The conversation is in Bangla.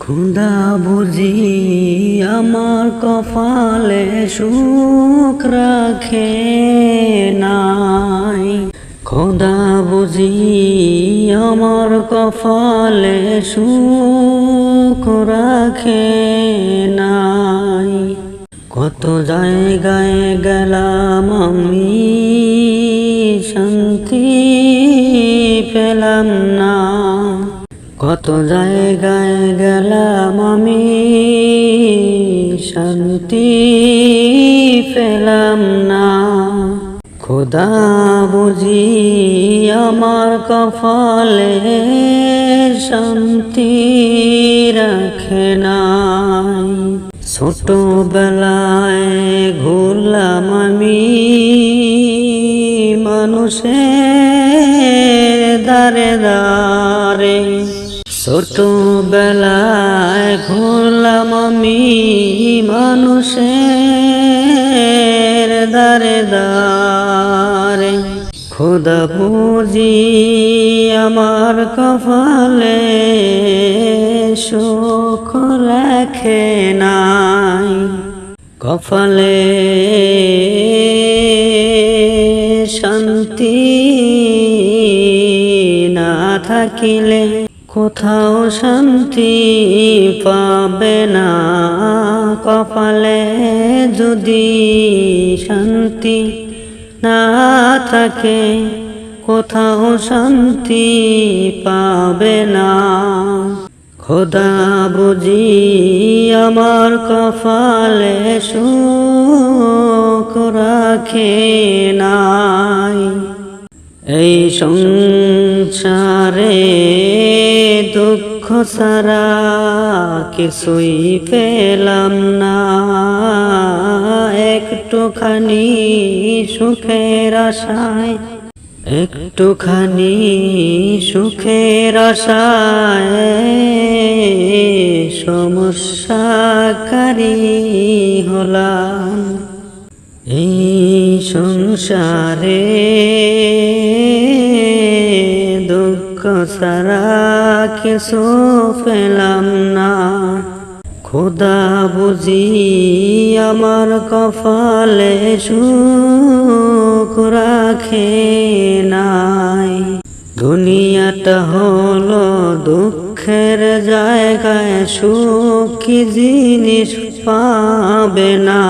খুদা বুঝি আমার কপালে সুখ রাখে নাই। খোদা বুঝি আমার কপালে সুখ রাখে নাই। কত জায়গায় গেলাম আমি, শান্তি পেলাম না। কত জায়গায় গেলাম আমি, শান্তি পেলাম না। খোদা বুঝি আমার কফলে শান্তি রাখে নাই। ছোটবেলায় ঘুরলাম আমি, মানুষের দারে দারে ছোটবেলায় ঘুরলাম আমি মানুষের দারে দারে খোদা বুঝি আমার কপালে শোক রাখে নাই। কপালে শান্তি না থাকিলে কোথাও শান্তি পাবে না। কপালে যদি শান্তি না থাকে, কোথাও শান্তি পাবে না। খোদা বুঝি আমার কপালে সুখ রাখে নাই। এই সংসারে দুঃখ সারা কিছুই পেলাম না। একটুখানি সুখের আশায়, একটুখানি সুখের আশায় সমস্যাকারী হলাম। এই সংসারে সারা কিছু পেলাম না। খোদা বুঝি আমার কপালে সুখ রাখে নাই। দুনিয়াটা হলো দুঃখের জায়গায় সুখ জিনিস পাবে না।